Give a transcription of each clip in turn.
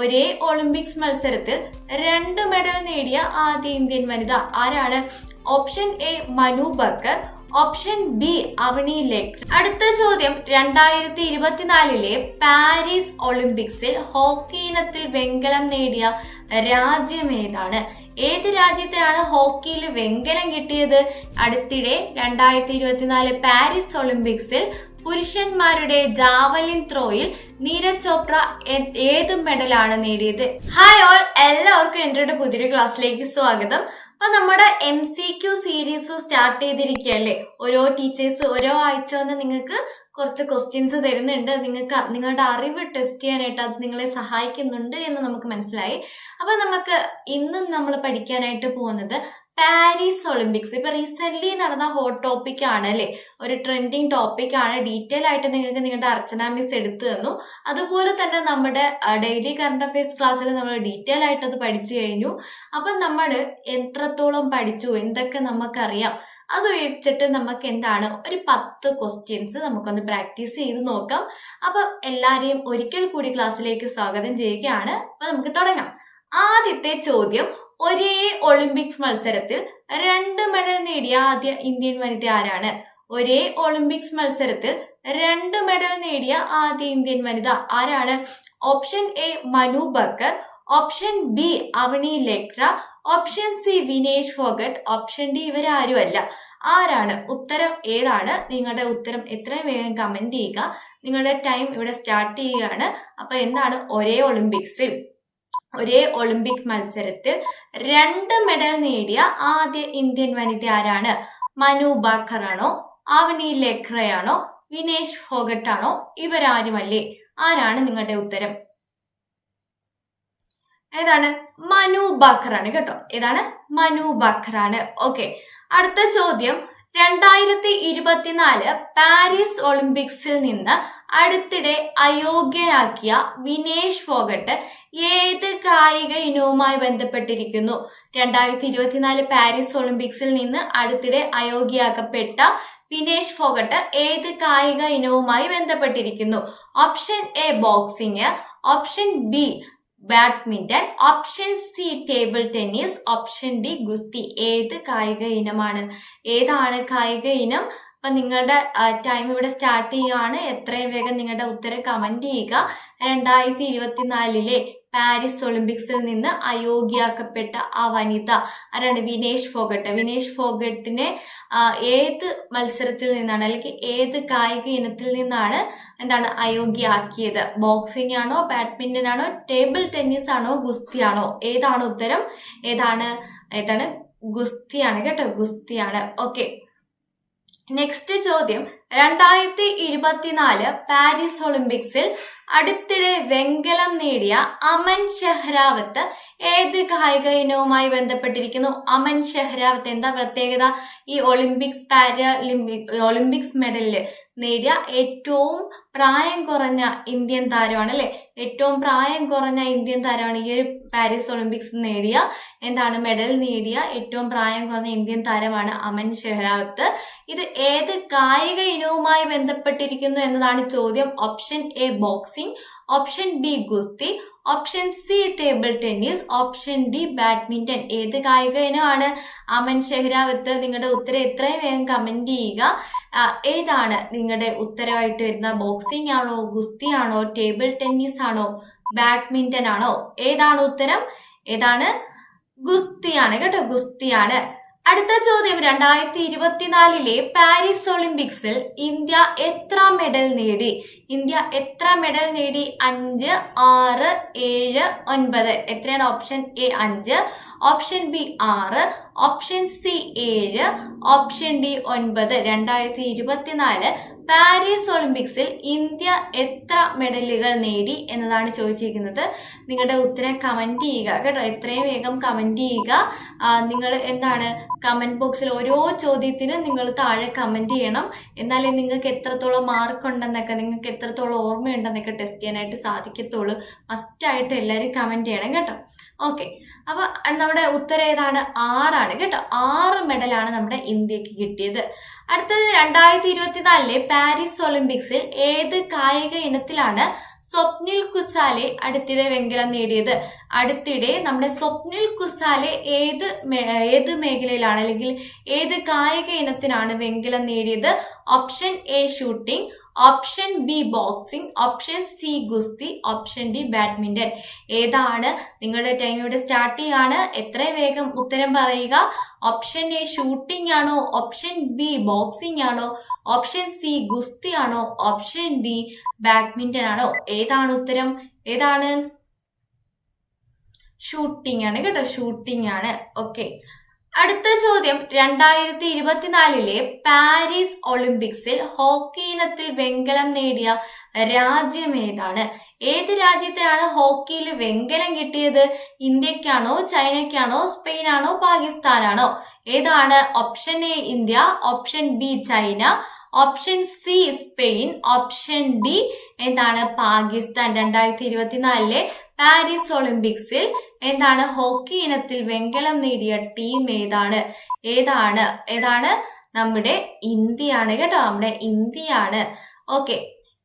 ഒരേ ഒളിമ്പിക്സ് മത്സരത്തിൽ രണ്ട് മെഡൽ നേടിയ ആദ്യ ഇന്ത്യൻ വനിത ആരാണ്? Option A Manu Bhaker. Option B Avani Lekhara അടുത്ത ചോദ്യം രണ്ടായിരത്തി ഇരുപത്തിനാലിലെ പാരീസ് ഒളിമ്പിക്സിൽ ഹോക്കി ഇനത്തിൽ വെങ്കലം നേടിയ രാജ്യം ഏതാണ്? ഏത് രാജ്യത്തിനാണ് ഹോക്കിയിൽ വെങ്കലം കിട്ടിയത്? അടുത്തിടെ രണ്ടായിരത്തി ഇരുപത്തിനാല് പാരീസ് ഒളിമ്പിക്സിൽ പുരുഷന്മാരുടെ ജാവലിൻ ത്രോയിൽ നീരജ് ചോപ്ര ഏത് മെഡലാണ് നേടിയത്? ഹായ് ഓൾ എല്ലാവർക്കും എന്റെ പുതിയൊരു ക്ലാസ്സിലേക്ക് സ്വാഗതം. അപ്പൊ നമ്മുടെ M C Q series start ചെയ്തിരിക്കുകയല്ലേ? ഓരോ ടീച്ചേഴ്സ് ഓരോ ആഴ്ച വന്ന് നിങ്ങൾക്ക് കുറച്ച് ക്വസ്റ്റ്യൻസ് തരുന്നുണ്ട്. നിങ്ങൾക്ക് നിങ്ങളുടെ അറിവ് ടെസ്റ്റ് ചെയ്യാനായിട്ട് അത് നിങ്ങളെ സഹായിക്കുന്നുണ്ട് എന്ന് നമുക്ക് മനസ്സിലായി. അപ്പൊ നമുക്ക് ഇന്നും നമ്മൾ പഠിക്കാനായിട്ട് പോകുന്നത് പാരീസ് ഒളിമ്പിക്സ്. ഇപ്പൊ റീസെന്റ് നടന്ന ഹോട്ട് ടോപ്പിക് ആണ് അല്ലെ? ഒരു ട്രെൻഡിങ് ടോപ്പിക് ആണ്. ഡീറ്റെയിൽ ആയിട്ട് നിങ്ങൾക്ക് നിങ്ങളുടെ അർച്ചന മിസ് എടുത്തു തന്നു. അതുപോലെ തന്നെ നമ്മുടെ ഡെയിലി കറണ്ട് അഫയേഴ്സ് ക്ലാസ്സിൽ നമ്മൾ ഡീറ്റെയിൽ ആയിട്ട് അത് പഠിച്ചു കഴിഞ്ഞു. അപ്പം നമ്മൾ എത്രത്തോളം പഠിച്ചു? എന്തൊക്കെ നമുക്കറിയാം? അത് വെച്ചിട്ട് നമുക്ക് എന്താണ്? ഒരു പത്ത് ക്വസ്റ്റ്യൻസ് നമുക്കൊന്ന് പ്രാക്ടീസ് ചെയ്ത് നോക്കാം. അപ്പം എല്ലാവരെയും ഒരിക്കൽ കൂടി ക്ലാസ്സിലേക്ക് സ്വാഗതം ചെയ്യുകയാണ്. അപ്പം നമുക്ക് തുടങ്ങാം. ആദ്യത്തെ ചോദ്യം ഒരേ ഒളിമ്പിക്സ് മത്സരത്തിൽ രണ്ട് മെഡൽ നേടിയ ആദ്യ ഇന്ത്യൻ വനിത ആരാണ്? ഒരേ ഒളിമ്പിക്സ് മത്സരത്തിൽ രണ്ട് മെഡൽ നേടിയ ആദ്യ ഇന്ത്യൻ വനിത ആരാണ്? Option A Manu Bhaker option B Avani Lekhara option C Vinesh Phogat option D ഇവരാരുമല്ല. ആരാണ്? ഉത്തരം ഏതാണ്? നിങ്ങളുടെ ഉത്തരം എത്രയും വേഗം കമന്റ് ചെയ്യുക. നിങ്ങളുടെ ടൈം ഇവിടെ സ്റ്റാർട്ട് ചെയ്യുകയാണ്. അപ്പോൾ എന്താണ്? ഒരേ ഒളിമ്പിക്സിൽ ഒരേ ഒളിമ്പിക് മത്സരത്തിൽ രണ്ട് മെഡൽ നേടിയ ആദ്യ ഇന്ത്യൻ വനിത ആരാണ്? മനു ബാക്കർ ആണോ അവനി ലെഖ്റയാണോ വിനേഷ് ഫോഗട്ട് ആണോ ഇവരാരുമല്ലേ? ആരാണ് നിങ്ങളുടെ ഉത്തരം? ഏതാണ്? മനു ബാക്കർ ആണ് കേട്ടോ. ഏതാണ്? മനു ബാക്കർ ആണ് ഓക്കെ അടുത്ത ചോദ്യം. രണ്ടായിരത്തി ഇരുപത്തിനാല് പാരീസ് ഒളിമ്പിക്സിൽ നിന്ന് അടുത്തിടെ അയോഗ്യനാക്കിയ വിനേഷ് ഫോഗട്ട് ഏത് കായിക ഇനവുമായി ബന്ധപ്പെട്ടിരിക്കുന്നു? രണ്ടായിരത്തി ഇരുപത്തിനാല് പാരീസ് ഒളിമ്പിക്സിൽ നിന്ന് അടുത്തിടെ അയോഗ്യയാക്കപ്പെട്ട വിനേഷ് ഫോഗട്ട് ഏത് കായിക ഇനവുമായി ബന്ധപ്പെട്ടിരിക്കുന്നു? Option A boxing option B badminton option C table tennis option D ഗുസ്തി. ഏത് കായിക ഇനമാണ്? ഏതാണ് കായിക ഇനം? അപ്പൊ നിങ്ങളുടെ ടൈം ഇവിടെ സ്റ്റാർട്ട് ചെയ്യുകയാണ് എത്രയും വേഗം നിങ്ങളുടെ ഉത്തരം കമന്റ് ചെയ്യുക. രണ്ടായിരത്തി ഇരുപത്തിനാലിലെ പാരീസ് ഒളിമ്പിക്സിൽ നിന്ന് അയോഗ്യാക്കപ്പെട്ട ആ വനിത ആരാണ്? വിനേഷ് ഫോഗട്ട്. വിനേഷ് ഫോഗട്ടിനെ ഏത് മത്സരത്തിൽ നിന്നാണ് അല്ലെങ്കിൽ ഏത് കായിക ഇനത്തിൽ നിന്നാണ് എന്താണ് അയോഗ്യയാക്കിയത്? ബോക്സിംഗ് ആണോ ബാഡ്മിന്റൺ ആണോ ടേബിൾ ടെന്നീസ് ആണോ ഗുസ്തി ആണോ? ഏതാണ് ഉത്തരം? ഏതാണ് ഏതാണ്? ഗുസ്തിയാണ് കേട്ടോ ഗുസ്തിയാണ്. ഓക്കെ നെക്സ്റ്റ് ചോദ്യം. രണ്ടായിരത്തി ഇരുപത്തിനാല് പാരീസ് ഒളിമ്പിക്സിൽ അടുത്തിടെ വെങ്കലം നേടിയ അമൻ ഷെഹ്രാവത്ത് ഏത് കായിക ഇനവുമായി ബന്ധപ്പെട്ടിരിക്കുന്നു? അമൻ ഷെഹ്രാവത്ത് എന്താ പ്രത്യേകത? ഈ ഒളിമ്പിക്സ് പാരാലിമ്പിക് ഒളിമ്പിക്സ് മെഡലിൽ നേടിയ ഏറ്റവും പ്രായം കുറഞ്ഞ ഇന്ത്യൻ താരമാണ് അല്ലെ ഏറ്റവും പ്രായം കുറഞ്ഞ ഇന്ത്യൻ താരമാണ് ഈ ഒരു പാരീസ് ഒളിമ്പിക്സ് നേടിയ. എന്താണ്? മെഡൽ നേടിയ ഏറ്റവും പ്രായം കുറഞ്ഞ ഇന്ത്യൻ താരമാണ് അമൻ ഷെഹ്റാവത്ത്. ഇത് ഏത് കായിക ഇനവുമായി ബന്ധപ്പെട്ടിരിക്കുന്നു എന്നതാണ് ചോദ്യം. Option A boxing. Option B ഗുസ്തി. Option C table tennis option D badminton ഏത് കായിക ഇനമാണ് അമൻ ഷെഹ്രാവത്ത് നിങ്ങളുടെ ഉത്തരം എത്രയും വേഗം കമന്റ് ചെയ്യുക. ഏതാണ് നിങ്ങളുടെ ഉത്തരവായിട്ട് വരുന്ന? ബോക്സിംഗ് ആണോ ഗുസ്തി ആണോ ടേബിൾ ടെന്നീസ് ആണോ ബാഡ്മിന്റൺ ആണോ? ഏതാണ് ഉത്തരം? ഏതാണ്? ഗുസ്തിയാണ് കേട്ടോ ഗുസ്തിയാണ്. അടുത്ത ചോദ്യം രണ്ടായിരത്തി ഇരുപത്തിനാലിലെ പാരീസ് ഒളിമ്പിക്സിൽ ഇന്ത്യ എത്ര മെഡൽ നേടി? ഇന്ത്യ എത്ര മെഡൽ നേടി? അഞ്ച് ആറ് ഏഴ് ഒൻപത്. എത്രയാണ് ഓപ്ഷൻ എ അഞ്ച് ഓപ്ഷൻ ബി ആറ് ഓപ്ഷൻ സി ഏഴ് ഓപ്ഷൻ ഡി ഒൻപത്. രണ്ടായിരത്തി ഇരുപത്തിനാല് പാരീസ് ഒളിമ്പിക്സിൽ ഇന്ത്യ എത്ര മെഡലുകൾ നേടി എന്നതാണ് ചോദിച്ചിരിക്കുന്നത്. നിങ്ങളുടെ ഉത്തരം കമന്റ് ചെയ്യുക കേട്ടോ. എത്രയും വേഗം കമന്റ് ചെയ്യുക. നിങ്ങൾ എന്താണ് കമന്റ് ബോക്സിൽ ഓരോ ചോദ്യത്തിനും നിങ്ങൾ താഴെ കമന്റ് ചെയ്യണം. എന്നാലേ നിങ്ങൾക്ക് എത്രത്തോളം മാർക്ക് ഉണ്ടെന്നൊക്കെ നിങ്ങൾക്ക് എത്രത്തോളം ഓർമ്മയുണ്ടെന്നൊക്കെ ടെസ്റ്റ് ചെയ്യാനായിട്ട് സാധിക്കത്തുള്ളൂ. മസ്റ്റായിട്ട് എല്ലാവരും കമന്റ് ചെയ്യണം കേട്ടോ. ഓക്കെ അപ്പോൾ നമ്മുടെ ഉത്തരം ഏതാണ്? ആറാണ് കേട്ടോ. ആറ് മെഡലാണ് നമ്മുടെ ഇന്ത്യയ്ക്ക് കിട്ടിയത്. അടുത്തത് രണ്ടായിരത്തി ഇരുപത്തിനാലിലെ പാരീസ് ഒളിമ്പിക്സിൽ ഏത് കായിക ഇനത്തിലാണ് സ്വപ്നിൽ കുസാലെ അടുത്തിടെ വെങ്കലം നേടിയത്? അടുത്തിടെ നമ്മുടെ സ്വപ്നിൽ കുസാലെ ഏത് ഏത് മേഖലയിലാണ് അല്ലെങ്കിൽ ഏത് കായിക ഇനത്തിനാണ് വെങ്കലം നേടിയത്? Option A shooting option B boxing option C ഗുസ്തി ഓപ്ഷൻ ഡി ബാഡ്മിന്റൺ ഏതാണ് നിങ്ങളുടെ ടൈം ഇവിടെ സ്റ്റാർട്ട് ചെയ്യാണ്. എത്ര വേഗം ഉത്തരം പറയുക. ഓപ്ഷൻ എ ഷൂട്ടിംഗ് ആണോ? ഓപ്ഷൻ ബി ബോക്സിംഗ് ആണോ? ഓപ്ഷൻ സി ഗുസ്തി ആണോ? ഓപ്ഷൻ ഡി ബാഡ്മിന്റൺ ആണോ? ഏതാണ് ഉത്തരം? ഏതാണ്? ഷൂട്ടിംഗ് ആണ് കേട്ടോ. ഷൂട്ടിംഗ് ആണ്. ഓക്കെ അടുത്ത ചോദ്യം. രണ്ടായിരത്തി ഇരുപത്തിനാലിലെ പാരീസ് ഒളിമ്പിക്സിൽ ഹോക്കി ഇനത്തിൽ വെങ്കലം നേടിയ രാജ്യം ഏതാണ്? ഏത് രാജ്യത്തിനാണ് ഹോക്കിയിൽ വെങ്കലം കിട്ടിയത്? ഇന്ത്യക്കാണോ ചൈനയ്ക്കാണോ സ്പെയിനാണോ പാകിസ്ഥാനാണോ? ഏതാണ്? Option A India. Option B China. Option C Spain option D എന്താണ് പാകിസ്ഥാൻ? രണ്ടായിരത്തി ഇരുപത്തിനാലിലെ പാരീസ് ഒളിമ്പിക്സിൽ എന്താണ് ഹോക്കി ഇനത്തിൽ വെങ്കലം നേടിയ ടീം ഏതാണ്? ഏതാണ്? ഏതാണ്? നമ്മുടെ ഇന്ത്യയാണ് കേട്ടോ. നമ്മുടെ ഇന്ത്യയാണ്. ഓക്കെ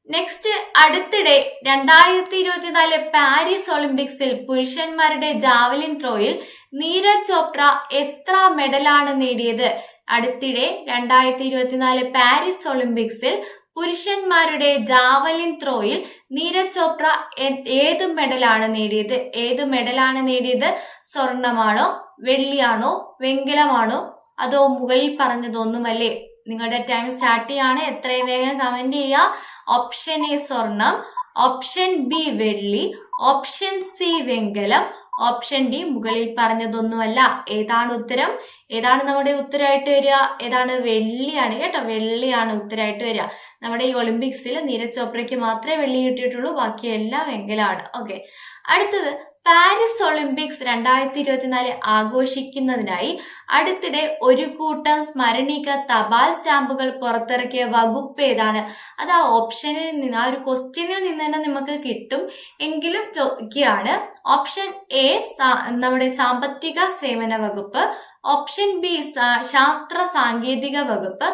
നെക്സ്റ്റ് അടുത്തിടെ രണ്ടായിരത്തി ഇരുപത്തിനാല് പാരീസ് ഒളിമ്പിക്സിൽ പുരുഷന്മാരുടെ ജാവലിൻ ത്രോയിൽ നീരജ് ചോപ്ര എത്ര മെഡലാണ് നേടിയത്? അടുത്തിടെ രണ്ടായിരത്തി ഇരുപത്തിനാല് പാരീസ് ഒളിമ്പിക്സിൽ പുരുഷന്മാരുടെ ജാവലിൻ ത്രോയിൽ നീരജ് ചോപ്ര ഏത് മെഡലാണ് നേടിയത്? ഏത് മെഡലാണ് നേടിയത്? സ്വർണമാണോ വെള്ളിയാണോ വെങ്കലമാണോ? അതോ മുകളിൽ പറഞ്ഞതൊന്നുമല്ലേ? നിങ്ങളുടെ ടൈം സ്റ്റാർട്ട് ചെയ്യാണ്. എത്രയും വേഗം കമന്റ് ചെയ്യുക. ഓപ്ഷൻ എ സ്വർണം. ഓപ്ഷൻ ബി വെള്ളി. ഓപ്ഷൻ സി വെങ്കലം. ഓപ്ഷൻ ഡി മുകളിൽ പറഞ്ഞതൊന്നുമല്ല. ഏതാണ് ഉത്തരം? ഏതാണ് നമ്മുടെ ഉത്തരമായിട്ട് വരിക? ഏതാണ് വെള്ളിയാണ്? കേട്ടോ വെള്ളിയാണ് ഉത്തരമായിട്ട് വരിക. നമ്മുടെ ഈ ഒളിമ്പിക്സിൽ നീരജ് ചോപ്രയ്ക്ക് മാത്രമേ വെള്ളി കിട്ടിയിട്ടുള്ളൂ. ബാക്കിയെല്ലാം വെങ്കലമാണ് ഓക്കെ അടുത്തത് പാരീസ് ഒളിമ്പിക്സ് രണ്ടായിരത്തി ഇരുപത്തിനാല് ആഘോഷിക്കുന്നതിനായി അടുത്തിടെ ഒരു കൂട്ടം സ്മരണിക തപാൽ സ്റ്റാമ്പുകൾ പുറത്തിറക്കിയ വകുപ്പ് ഏതാണ്? അത് ആ ഓപ്ഷനിൽ നിന്ന് ആ ഒരു ക്വസ്റ്റ്യനിൽ നിന്ന് തന്നെ നമുക്ക് കിട്ടും. എങ്കിലും ചോദിക്കുകയാണ് ഓപ്ഷൻ എ നമ്മുടെ സാമ്പത്തിക സേവന വകുപ്പ് ഓപ്ഷൻ ബി ശാസ്ത്ര സാങ്കേതിക വകുപ്പ്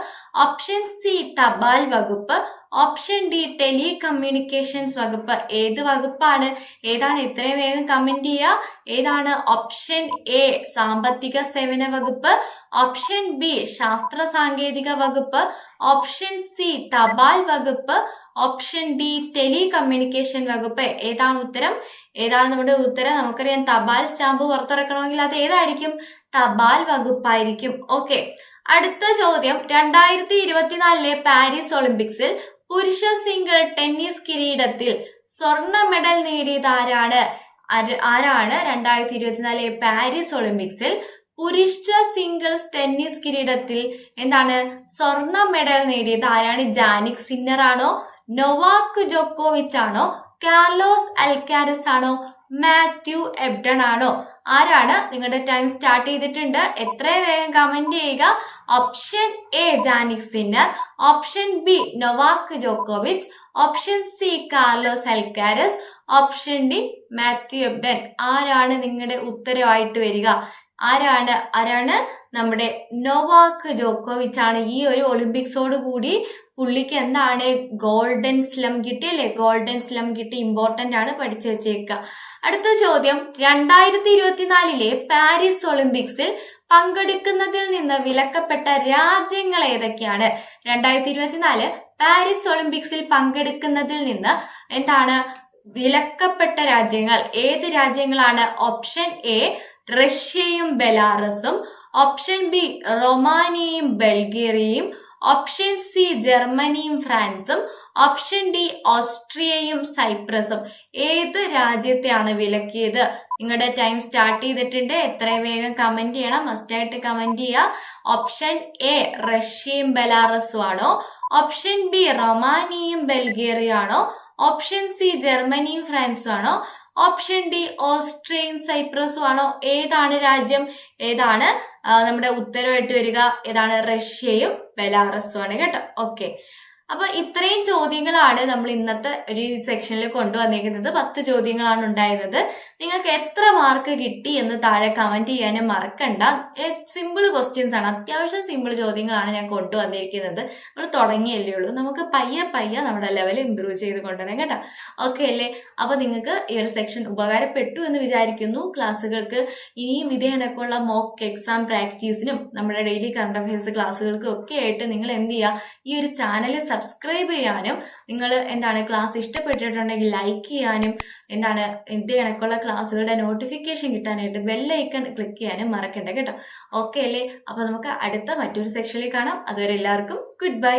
ഓപ്ഷൻ സി തപാൽ വകുപ്പ് ഓപ്ഷൻ ഡി ടെലി കമ്മ്യൂണിക്കേഷൻസ് വകുപ്പ് ഏത് വകുപ്പാണ്? ഏതാണ് ഇത്രയും വേഗം കമന്റ് ചെയ്യുക? ഏതാണ് ഓപ്ഷൻ എ സാമ്പത്തിക സേവന വകുപ്പ്? ഓപ്ഷൻ ബി ശാസ്ത്ര സാങ്കേതിക വകുപ്പ്? ഓപ്ഷൻ സി തപാൽ വകുപ്പ്? ഓപ്ഷൻ ഡി ടെലി കമ്മ്യൂണിക്കേഷൻ വകുപ്പ്? ഏതാണ് ഉത്തരം? ഏതാണ് നമ്മുടെ ഉത്തരം? നമുക്കറിയാം തപാൽ സ്റ്റാമ്പ് പുറത്തിറക്കണമെങ്കിൽ അത് ഏതായിരിക്കും? തപാൽ വകുപ്പായിരിക്കും. ഓക്കെ. അടുത്ത ചോദ്യം. രണ്ടായിരത്തി ഇരുപത്തിനാലിലെ പാരീസ് ഒളിമ്പിക്സിൽ പുരുഷ സിംഗിൾ ടെന്നീസ് കിരീടത്തിൽ സ്വർണ മെഡൽ നേടിയത് ആരാണ്? ആര്- ആരാണ്? രണ്ടായിരത്തി ഇരുപത്തിനാല് പാരീസ് ഒളിമ്പിക്സിൽ പുരുഷ സിംഗിൾസ് ടെന്നീസ് കിരീടത്തിൽ എന്താണ് സ്വർണ മെഡൽ നേടിയത്? ആരാണ്? ജാനിക് സിന്നർ ആണോ നൊവാക് ജോക്കോവിച്ച് ആണോ കാർലോസ് അൽക്കാരസ് ആണോ മാത്യു എബ്ഡൺ ആണോ ആരാണ്? നിങ്ങളുടെ ടൈം സ്റ്റാർട്ട് ചെയ്തിട്ടുണ്ട്. എത്ര വേഗം കമന്റ് ചെയ്യുക. Option A Jannik Sinner. Option B Novak ജോക്കോവിച്ച്. Option C Carlos Alcaraz option D Matthew Ebden. ആരാണ് നിങ്ങളുടെ ഉത്തരവായിട്ട് വരിക? ആരാണ്? ആരാണ്? നമ്മുടെ നൊവാക് ജോക്കോവിച്ചാണ് ഈ ഒരു ഒളിമ്പിക്സോട് കൂടി പുള്ളിക്ക് എന്താണ് ഗോൾഡൻ സ്ലം കിട്ടിയല്ലേ? ഗോൾഡൻ സ്ലം കിട്ടി ഇമ്പോർട്ടന്റ് ആണ് പഠിച്ചു വെച്ചേക്കുക അടുത്ത ചോദ്യം രണ്ടായിരത്തി ഇരുപത്തിനാലിലെ പാരീസ് ഒളിമ്പിക്സിൽ പങ്കെടുക്കുന്നതിൽ നിന്ന് വിലക്കപ്പെട്ട രാജ്യങ്ങൾ ഏതൊക്കെയാണ്? രണ്ടായിരത്തി ഇരുപത്തിനാല് പാരീസ് ഒളിമ്പിക്സിൽ പങ്കെടുക്കുന്നതിൽ നിന്ന് എന്താണ് വിലക്കപ്പെട്ട രാജ്യങ്ങൾ? ഏത് രാജ്യങ്ങളാണ്? ഓപ്ഷൻ എ റഷ്യയും ബെലാറസും ഓപ്ഷൻ ബി റൊമാനിയയും ബൾഗേറിയയും ഓപ്ഷൻ സി ജർമ്മനിയും ഫ്രാൻസും ഓപ്ഷൻ ഡി ഓസ്ട്രിയയും സൈപ്രസും ഏത് രാജ്യത്തെയാണ് വിലക്കിയത്? നിങ്ങളുടെ ടൈം സ്റ്റാർട്ട് ചെയ്തിട്ടുണ്ട്. എത്രയും വേഗം കമന്റ് ചെയ്യണം. മസ്റ്റായിട്ട് കമന്റ് ചെയ്യുക. ഓപ്ഷൻ എ റഷ്യയും ബെലാറസും ആണോ? ഓപ്ഷൻ ബി റൊമാനിയയും ബൾഗേറിയ ആണോ ഓപ്ഷൻ സി ജർമ്മനിയും ഫ്രാൻസും ആണോ? ഓപ്ഷൻ ഡി ഓസ്ട്രിയൻ സൈപ്രസും ആണോ? ഏതാണ് രാജ്യം? ഏതാണ് നമ്മുടെ ഉത്തരമായിട്ട് വരിക? ഏതാണ് റഷ്യയും ബെലാറസും ആണ് കേട്ടോ. ഓക്കെ. അപ്പൊ ഇത്രയും ചോദ്യങ്ങളാണ് നമ്മൾ ഇന്നത്തെ ഒരു സെക്ഷനിൽ കൊണ്ടുവന്നിരിക്കുന്നത് പത്ത് ചോദ്യങ്ങളാണ് ഉണ്ടായിരുന്നത്. നിങ്ങൾക്ക് എത്ര മാർക്ക് കിട്ടി എന്ന് താഴെ കമന്റ് ചെയ്യാനും മറക്കണ്ട. സിമ്പിൾ ക്വസ്റ്റ്യൻസ് ആണ്. അത്യാവശ്യം സിമ്പിൾ ചോദ്യങ്ങളാണ് ഞാൻ കൊണ്ടുവന്നിരിക്കുന്നത് നമ്മൾ തുടങ്ങിയല്ലേ ഉള്ളൂ. നമുക്ക് പയ്യെ പയ്യെ നമ്മുടെ ലെവൽ ഇമ്പ്രൂവ് ചെയ്ത് കൊണ്ടുവരാം കേട്ടോ. ഓക്കെ അല്ലേ? അപ്പൊ നിങ്ങൾക്ക് ഈ ഒരു സെക്ഷൻ ഉപകാരപ്പെട്ടു എന്ന് വിചാരിക്കുന്നു. ക്ലാസ്സുകൾക്ക് ഇനിയും ഇതേ കണക്കുള്ള മോക്ക് എക്സാം പ്രാക്ടീസിനും നമ്മുടെ ഡെയിലി കറണ്ട് അഫയേഴ്സ് ക്ലാസ്സുകൾക്കും ഒക്കെ ആയിട്ട് നിങ്ങൾ എന്ത് ചെയ്യുക? ഈ ഒരു ചാനൽ സബ്സ്ക്രൈബ് ചെയ്യാനും നിങ്ങൾ എന്താണ് ക്ലാസ് ഇഷ്ടപ്പെട്ടിട്ടുണ്ടെങ്കിൽ ലൈക്ക് ചെയ്യാനും എന്താണ് ഇതേ കണക്കുള്ള ക്ലാസ്സുകളുടെ നോട്ടിഫിക്കേഷൻ കിട്ടാനായിട്ട് ബെല്ലൈക്കൺ ക്ലിക്ക് ചെയ്യാനും മറക്കണ്ട കേട്ടോ. ഓക്കെ അല്ലേ? അപ്പോൾ നമുക്ക് അടുത്ത മറ്റൊരു സെക്ഷനിൽ കാണാം. അതുവരെ എല്ലാവർക്കും ഗുഡ് ബൈ